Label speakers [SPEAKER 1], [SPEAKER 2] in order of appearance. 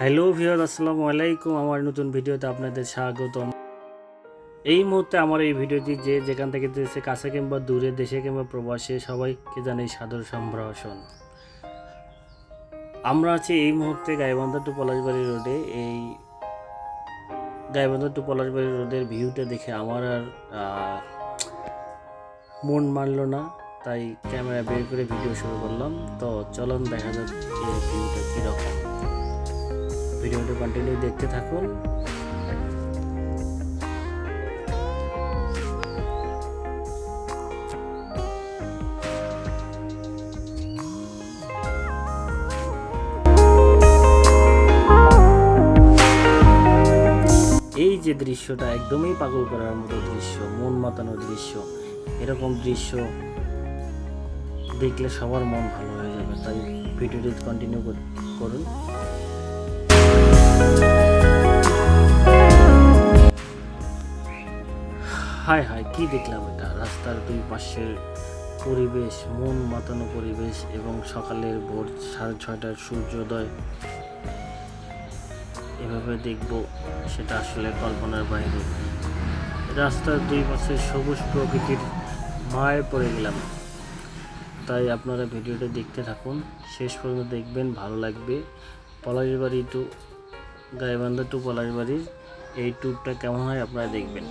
[SPEAKER 1] Hello viewer আসসালামু আলাইকুম। আমার নতুন ভিডিওতে আপনাদের স্বাগতম। এই মুহূর্তে আমার এই ভিডিওটি যে যেখান থেকে দেখছে কাছে কিংবা দূরে, দেশে কিংবা প্রবাসে, সবাইকে জানাই সাদর সম্ভাষণ। আমরা আছি এই মুহূর্তে গাইবান্ধা টু পলাশবাড়ি রোডে। এই গাইবান্ধা টু পলাশবাড়ি রোডের ভিউটা দেখে আমার আর মন মানল না। তাই ক্যামেরা বের করে ভিডিও শুরু করলাম। তো চলুন দেখা যাক ভিউটা কীরকম। ভিডিওটা কন্টিনিউ দেখতে থাকুন। এই যে দৃশ্যটা একদমই পাগল করার মতো দৃশ্য, মন মাতানো দৃশ্য, এরকম দৃশ্য দেখলে সবার মন ভালো হয়ে যাবে, তাই ভিডিওটি কন্টিনিউ করুন। হায় হায়, কি দেখলাম এটা? রাস্তার দুই পাশের পরিবেশ, মন মাতানো পরিবেশ এবং সকালের ভোর সাড়ে ছয়টার সূর্যোদয়। এভাবে দেখব, সেটা আসলে কল্পনার বাইরে। রাস্তার দুই পাশে সবুজ প্রকৃতির মায়ে পড়ে গেলাম। তাই আপনারা ভিডিওটা দেখতে থাকুন। শেষ পর্যন্ত দেখবেন, ভালো লাগবে। পলাশবাড়ি টু গাইবান্ধা টু পলাশবাড়ির এই ট্যুরটা কেমন হয় আপনারা দেখবেন।